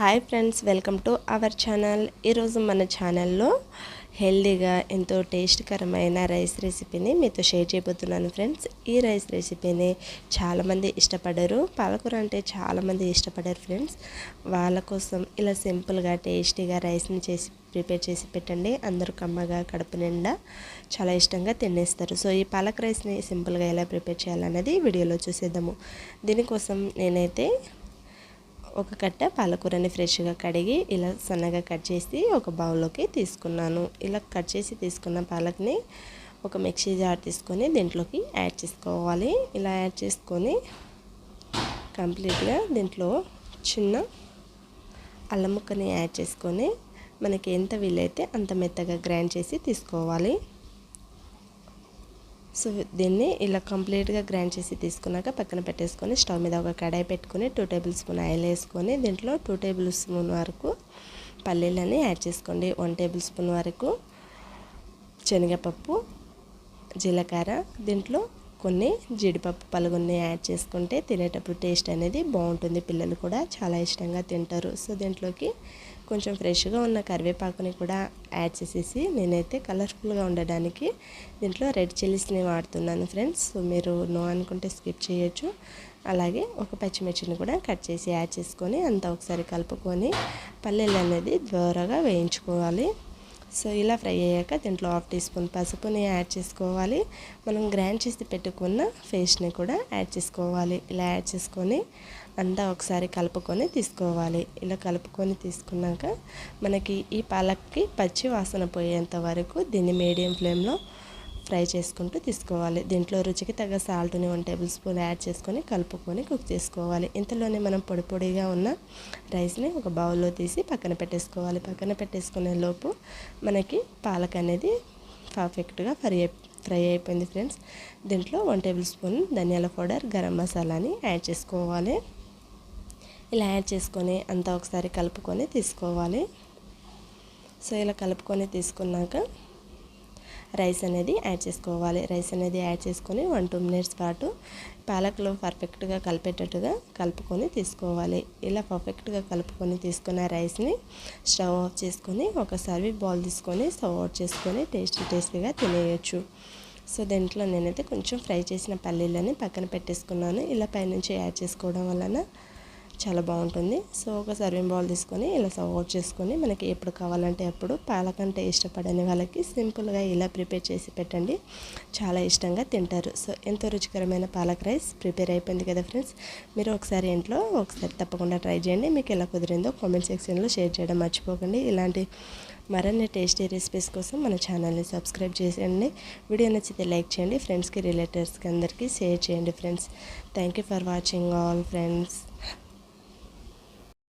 Hi friends welcome to our channel. ఈరోజు మన ఛానల్లో హెల్దీగా ఎంతో టేస్ట్కరమైన రైస్ రెసిపీని మీతో షేర్ చేయబోతున్నాను ఫ్రెండ్స్. ఈ రైస్ రెసిపీని చాలామంది ఇష్టపడరు. పాలకూర అంటే చాలామంది ఇష్టపడరు ఫ్రెండ్స్. వాళ్ళ కోసం ఇలా సింపుల్గా టేస్టీగా రైస్ని చేసి ప్రిపేర్ చేసి పెట్టండి. అందరూ కమ్మగా కడుపు నిండా చాలా ఇష్టంగా తినేస్తారు. సో ఈ పాలక్ రైస్ని సింపుల్గా ఎలా ప్రిపేర్ చేయాలన్నది వీడియోలో చూసేద్దాము. దీనికోసం నేనైతే ఒక కట్ట పాలకూరని ఫ్రెష్గా కడిగి ఇలా సన్నగా కట్ చేసి ఒక బౌల్లోకి తీసుకున్నాను. ఇలా కట్ చేసి తీసుకున్న పాలక్ని ఒక మిక్సీ జార్ తీసుకొని దీంట్లోకి యాడ్ చేసుకోవాలి. ఇలా యాడ్ చేసుకొని కంప్లీట్గా దీంట్లో చిన్న అల్లం ముక్కని యాడ్ చేసుకొని మనకి ఎంత వీలైతే అంత మెత్తగా గ్రైండ్ చేసి తీసుకోవాలి. సో దీన్ని ఇలా కంప్లీట్గా గ్రైండ్ చేసి తీసుకున్నాక పక్కన పెట్టేసుకొని స్టవ్ మీద ఒక కడాయి పెట్టుకొని టూ టేబుల్ స్పూన్ ఆయిల్ వేసుకొని దీంట్లో టూ టేబుల్ స్పూన్ వరకు పల్లీలని యాడ్ చేసుకోండి. వన్ టేబుల్ స్పూన్ వరకు శనగపప్పు జీలకర్ర దీంట్లో కొన్ని జీడిపప్పు పలుగుని యాడ్ చేసుకుంటే తినేటప్పుడు టేస్ట్ అనేది బాగుంటుంది. పిల్లలు కూడా చాలా ఇష్టంగా తింటారు. సో దీంట్లోకి కొంచెం ఫ్రెష్గా ఉన్న కరివేపాకుని కూడా యాడ్ చేసేసి నేనైతే కలర్ఫుల్గా ఉండడానికి దీంట్లో రెడ్ చిల్లీస్ని వాడుతున్నాను ఫ్రెండ్స్. సో మీరు నో అనుకుంటే స్కిప్ చేయొచ్చు. అలాగే ఒక పచ్చిమిర్చిని కూడా కట్ చేసి యాడ్ చేసుకొని అంతా ఒకసారి కలుపుకొని పల్లీలు అనేది త్వరగా వేయించుకోవాలి. సో ఇలా ఫ్రై అయ్యాక దీంట్లో హాఫ్ టీ స్పూన్ పసుపుని యాడ్ చేసుకోవాలి. మనం గ్రైండ్ చేసి పెట్టుకున్న పేస్ట్ని కూడా యాడ్ చేసుకోవాలి. ఇలా యాడ్ చేసుకొని అంతా ఒకసారి కలుపుకొని తీసుకోవాలి. ఇలా కలుపుకొని తీసుకున్నాక మనకి ఈ పాలక్కి పచ్చి వాసన పోయేంత వరకు దీన్ని మీడియం ఫ్లేమ్లో ఫ్రై చేసుకుంటూ తీసుకోవాలి. దీంట్లో రుచికి తగ్గ సాల్ట్ని వన్ టేబుల్ స్పూన్ యాడ్ చేసుకొని కలుపుకొని కుక్ చేసుకోవాలి. ఇంతలోనే మనం పొడి పొడిగా ఉన్న రైస్ని ఒక బౌల్లో తీసి పక్కన పెట్టేసుకోవాలి. పక్కన పెట్టేసుకునే లోపు మనకి పాలక్ అనేది పర్ఫెక్ట్గా ఫ్రై ఫ్రై అయిపోయింది ఫ్రెండ్స్. దీంట్లో వన్ టేబుల్ స్పూన్ ధనియాల పౌడర్ గరం మసాలాని యాడ్ చేసుకోవాలి. ఇలా యాడ్ చేసుకొని అంతా ఒకసారి కలుపుకొని తీసుకోవాలి. సో ఇలా కలుపుకొని తీసుకున్నాక రైస్ అనేది యాడ్ చేసుకోవాలి. రైస్ అనేది యాడ్ చేసుకొని వన్ టూ మినిట్స్ పాటు పాలకులో పర్ఫెక్ట్గా కలిపేటట్టుగా కలుపుకొని తీసుకోవాలి. ఇలా పర్ఫెక్ట్గా కలుపుకొని తీసుకున్న రైస్ని స్టవ్ ఆఫ్ చేసుకొని ఒకసారి బౌల్ తీసుకొని స్టవ్ అవుట్ చేసుకొని టేస్టీ టేస్టీగా తినేయచ్చు. సో దీంట్లో నేనైతే కొంచెం ఫ్రై చేసిన పల్లీలని పక్కన పెట్టేసుకున్నాను. ఇలా పైనుంచి యాడ్ చేసుకోవడం వలన చాలా బాగుంటుంది. సో ఒక సర్వింగ్ బౌల్ తీసుకొని ఇలా సర్వ్ అవుట్ చేసుకొని మనకి ఎప్పుడు కావాలంటే అప్పుడు పాలకంటే ఇష్టపడని వాళ్ళకి సింపుల్గా ఇలా ప్రిపేర్ చేసి పెట్టండి. చాలా ఇష్టంగా తింటారు. సో ఎంతో రుచికరమైన పాలక్ రైస్ ప్రిపేర్ అయిపోయింది కదా ఫ్రెండ్స్ మీరు ఒకసారి ఇంట్లో ఒకసారి తప్పకుండా ట్రై చేయండి. మీకు ఎలా కుదిరిందో కామెంట్ సెక్షన్లో షేర్ చేయడం మర్చిపోకండి. ఇలాంటి మరిన్ని టేస్టీ రెసిపీస్ కోసం మన ఛానల్ని సబ్స్క్రైబ్ చేసేయండి. వీడియో నచ్చితే లైక్ చేయండి. ఫ్రెండ్స్కి రిలేటివ్స్కి అందరికీ షేర్ చేయండి friends thank you for watching all friends